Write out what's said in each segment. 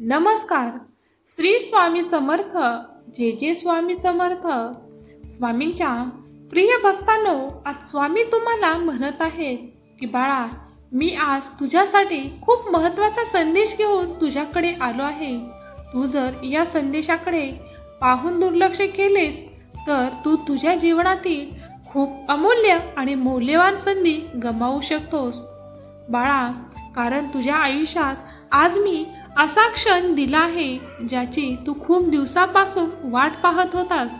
नमस्कार. श्री स्वामी समर्थ जे जे स्वामी समर्थ. स्वामींच्या प्रिय भक्तांनो आज स्वामी तुम्हाला म्हणत आहेत की बाळा मी आज तुझ्यासाठी खूप महत्त्वाचा संदेश घेऊन तुझ्याकडे आलो आहे. तू जर या संदेशाकडे पाहून दुर्लक्ष केलेस तर तू तुझ्या जीवनातील खूप अमूल्य आणि मौल्यवान संधी गमावू शकतोस. बाळा कारण तुझ्या आयुष्यात आज मी असा क्षण दिला आहे ज्याची तू खूप दिवसापासून वाट पाहत होतास.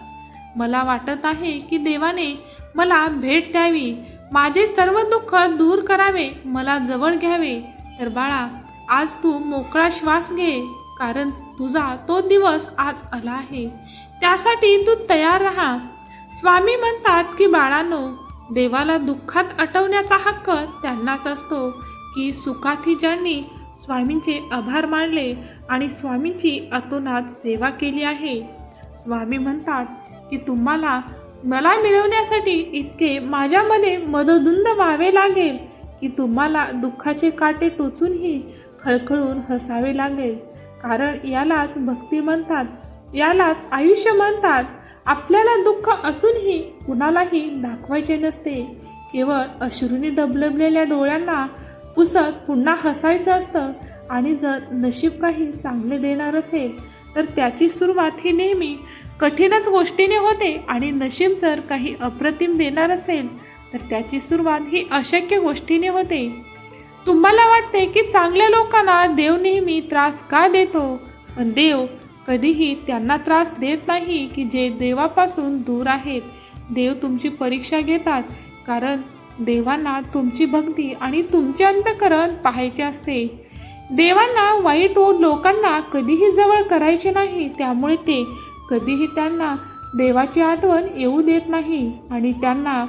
मला वाटत आहे की देवाने मला भेट द्यावी. माझे सर्व दुःख दूर करावे मला जवळ घ्यावे. तर बाळा आज तू मोकळा श्वास घे कारण तुझा तो दिवस आज आला आहे. त्यासाठी तू तयार राहा. स्वामी म्हणतात की बाळांनो देवाला दुःखात अटवण्याचा हक्क त्यांनाच असतो की सुखातही ज्यांनी स्वामींचे आभार मानले आणि स्वामींची अतोनात सेवा केली आहे. स्वामी म्हणतात की तुम्हाला मला मिळवण्यासाठी इतके माझ्यामध्ये मदोदुंद व्हावे लागेल की तुम्हाला दुःखाचे काटे टोचूनही खळखळून हसावे लागेल. कारण यालाच भक्ती म्हणतात यालाच आयुष्य म्हणतात. आपल्याला दुःख असूनही कुणालाही दाखवायचे नसते. केवळ अश्रूने डबलबलेल्या डोळ्यांना पुसत पुन्हा हसायचं असतं आणि जर नशीब काही चांगले देणार असेल तर त्याची सुरुवात ही नेहमी कठीणच गोष्टीने होते आणि नशीब जर काही अप्रतिम देणार असेल तर त्याची सुरुवात ही अशक्य गोष्टीने होते. तुम्हाला वाटते की चांगल्या लोकांना देव नेहमी त्रास का देतो? पण देव कधीही त्यांना त्रास देत नाही की जे देवापासून दूर आहेत. देव तुमची परीक्षा घेतात कारण देवांना तुमची भक्ती आणि तुमचे अंतकरण पाहायचे असते. देवांना वाईट व लोकांना कधीही जवळ करायचे नाही त्यामुळे ते कधीही त्यांना देवाची आठवण येऊ देत नाही आणि त्यांना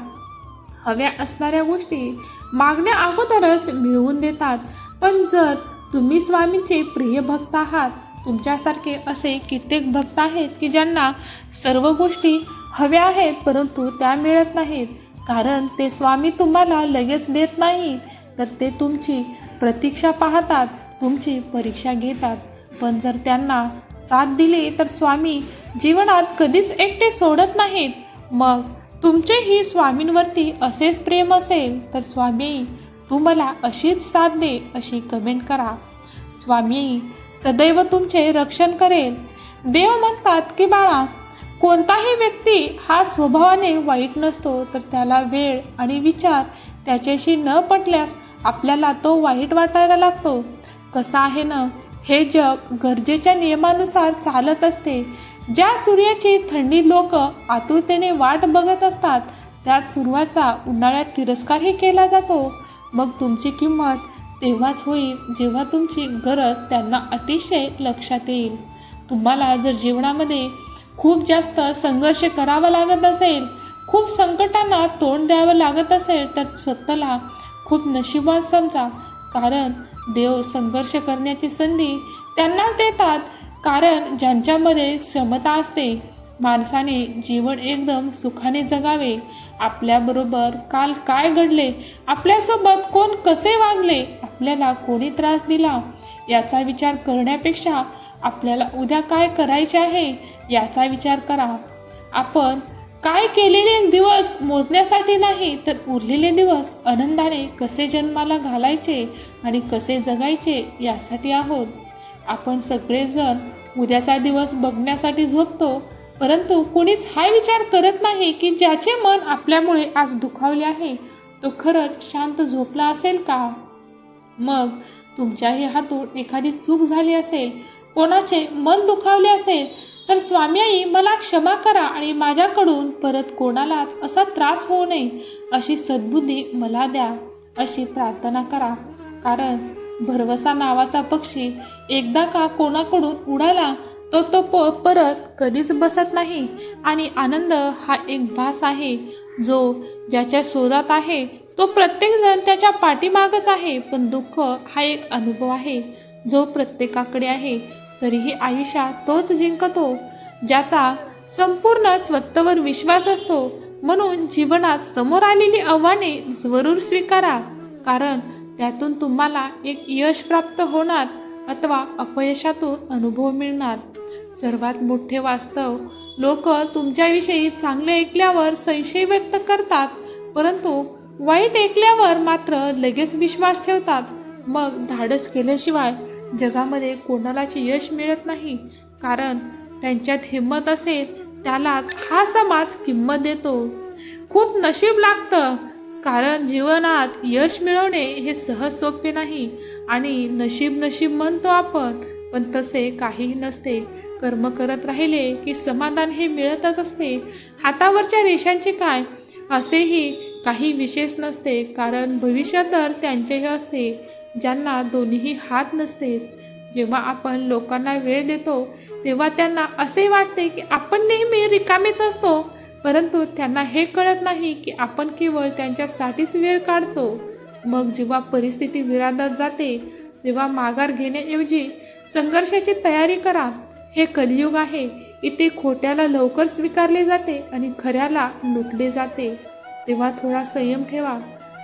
हव्या असणाऱ्या गोष्टी मागण्या अगोदरच मिळवून देतात. पण जर तुम्ही स्वामींचे प्रिय भक्त आहात तुमच्यासारखे असे कित्येक भक्त आहेत की ज्यांना सर्व गोष्टी हव्या आहेत परंतु त्या मिळत नाहीत कारण ते स्वामी तुम्हाला लगेच देत नाहीत तर ते तुमची प्रतीक्षा पाहतात तुमची परीक्षा घेतात. पण जर त्यांना साथ दिली तर स्वामी जीवनात कधीच एकटे सोडत नाहीत. मग तुमचेही स्वामींवरती असेच प्रेम असेल तर स्वामी तू मला अशीच साथ दे अशी कमेंट करा. स्वामी सदैव तुमचे रक्षण करेल. देव म्हणतात की बाळा कोणताही व्यक्ती हा स्वभावाने वाईट नसतो तर त्याला वेळ आणि विचार त्याच्याशी न पटल्यास आपल्याला तो वाईट वाटायला लागतो. कसा आहे ना हे जग गरजेच्या नियमानुसार चालत असते. ज्या सूर्याची थंडी लोक आतुरतेने वाट बघत असतात त्यात सुरुवाचा उन्हाळ्यात तिरस्कारही केला जातो. मग तुमची किंमत तेव्हाच होईल जेव्हा तुमची गरज त्यांना अतिशय लक्षात येईल. तुम्हाला जर जीवनामध्ये खूप जास्त संघर्ष करावा लागत असेल खूप संकटांना तोंड द्यावं लागत असेल तर स्वतःला खूप नशिबान समजा. कारण देव संघर्ष करण्याची संधी त्यांनाच देतात. कारण ज्यांच्यामध्ये क्षमता असते माणसाने जीवन एकदम सुखाने जगावे. आपल्याबरोबर काल काय घडले? आपल्यासोबत कोण कसे वागले? आपल्याला कोणी त्रास दिला? याचा विचार करण्यापेक्षा आपल्याला उद्या काय करायचे आहे? याचा विचार करा. आपण काय केलेले दिवस मोजण्यासाठी नाही तर उरलेले दिवस आनंदाने कसे जन्माला घालायचे आणि कसे जगायचे यासाठी आहोत. आपण सगळेजण उद्याचा दिवस बघण्यासाठी झोपतो परंतु कुणीच हा विचार करत नाही की ज्याचे मन आपल्यामुळे आज दुखावले आहे तो खरंच शांत झोपला असेल का? मग तुमच्याही हातून एखादी चूक झाली असेल कोणाचे मन दुखावले असेल तर स्वामी आई मला क्षमा करा आणि माझ्याकडून परत कोणालाच असा त्रास होऊ नये अशी सद्बुद्धी मला द्या अशी प्रार्थना करा. कारण भरवसा नावाचा पक्षी एकदा का कोणाकडून उडाला तर तो प परत कधीच बसत नाही. आणि आनंद हा एक भास आहे जो ज्याच्या शोधात आहे तो प्रत्येकजण त्याच्या पाठीमागच आहे. पण दुःख हा एक अनुभव आहे जो प्रत्येकाकडे आहे. तरीही आयुष्यात तोच जिंकतो ज्याचा संपूर्ण स्वतःवर विश्वास असतो. म्हणून जीवनात समोर आलेली आव्हाने जरूर स्वीकारा कारण त्यातून तुम्हाला एक यश प्राप्त होणार अथवा अपयशातून अनुभव मिळणार. सर्वात मोठे वास्तव लोक तुमच्याविषयी चांगले ऐकल्यावर संशय व्यक्त करतात परंतु वाईट ऐकल्यावर मात्र लगेच विश्वास ठेवतात. मग धाडस केल्याशिवाय जगामध्ये कोणालाच यश मिळत नाही कारण त्यांच्यात हिंमत असेल त्यालाच हा समाज किंमत देतो. खूप नशीब लागतं कारण जीवनात यश मिळवणे हे सहज सोपे नाही आणि नशीब नशीब म्हणतो आपण पण तसे काहीही नसते. कर्म करत राहिले की समाधान हे मिळतच असते. हातावरच्या रेषांचे काय? असेही काही विशेष नसते कारण भविष्य तर त्यांचेही असते. ज्यांना दोन्हीही हात नसते जेव्हा आपण लोकांना वेळ देतो तेव्हा त्यांना असे वाटते की आपण नेहमी रिकामेच असतो. परंतु त्यांना हे कळत नाही की आपण केवळ त्यांच्यासाठीच वेळ काढतो. मग जेव्हा परिस्थिती विरादात जाते तेव्हा माघार घेण्याऐवजी संघर्षाची तयारी करा. हे कलियुग आहे. इथे खोट्याला लवकर स्वीकारले जाते आणि खऱ्याला लुटले जाते. तेव्हा थोडा संयम ठेवा.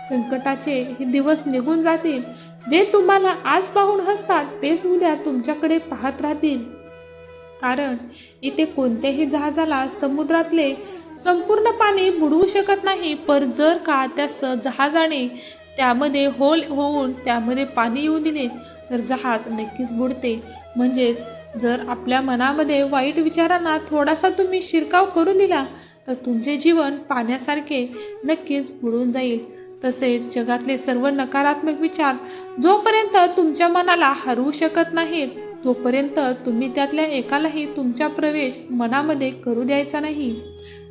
संकटाचे हे दिवस निघून जातील. जे तुम्हाला आज पाहून हसतात तेच उद्या तुमच्याकडे पाहत राहतील. कारण इथे कोणत्याही जहाजाला समुद्रातले संपूर्ण पाणी बुडवू शकत नाही पर जर का त्या स जहाजाने त्यामध्ये होल होऊन त्यामध्ये पाणी येऊ दिले तर जहाज नक्कीच बुडते. म्हणजेच जर आपल्या मनामध्ये वाईट विचारांना थोडासा तुम्ही शिरकाव करून दिला तर तुमचे जीवन पाण्यासारखे नक्कीच बुडून जाईल. तसेच जगातले सर्व नकारात्मक विचार जोपर्यंत तुमच्या मनाला हरवू शकत नाहीत तोपर्यंत तुम्ही त्यातल्या एकालाही तुमचा प्रवेश मनामध्ये करू द्यायचा नाही.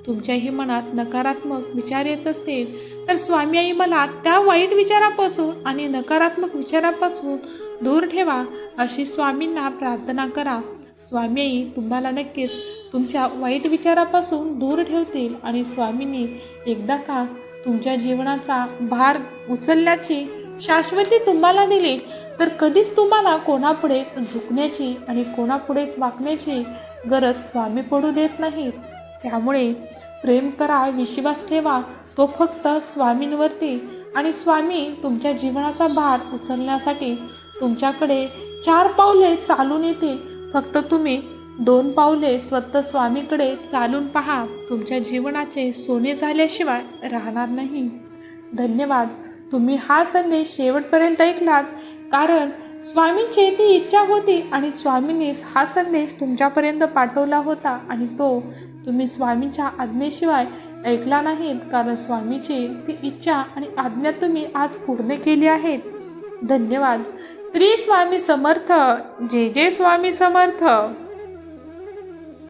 तुमच्याही मनात नकारात्मक विचार येत असतील तर स्वामी आई मला त्या वाईट विचारापासून आणि नकारात्मक विचारापासून दूर ठेवा अशी स्वामींना प्रार्थना करा. स्वामी आई तुम्हाला नक्कीच तुमच्या वाईट विचारापासून दूर ठेवतील आणि स्वामींनी एकदा का तुमच्या जीवनाचा भार उचलण्याची शाश्वती तुम्हाला दिली तर कधीच तुम्हाला कोणापुढे झुकण्याची आणि कोणापुढेच वाकण्याची गरज स्वामी पडू देत नाही. त्यामुळे प्रेम करा विश्वास ठेवा तो फक्त स्वामींवरती आणि स्वामी तुमच्या जीवनाचा भार उचलण्यासाठी तुमच्याकडे चार पावले चालून येतील फक्त तुम्ही दोन पावले स्वतः स्वामीकडे चालून पहा. तुमच्या जीवनाचे सोने झाल्याशिवाय राहणार नाही. धन्यवाद. तुम्ही हा संदेश शेवटपर्यंत ऐकलात. कारण स्वामींची ती इच्छा होती आणि स्वामींनीच हा संदेश तुमच्यापर्यंत पाठवला होता आणि तो तुम्ही स्वामींच्या आज्ञेशिवाय ऐकला नाहीत. कारण स्वामीची ती इच्छा आणि आज्ञा तुम्ही आज पूर्ण केली आहेत. धन्यवाद. श्री स्वामी समर्थ. जे जे स्वामी समर्थ.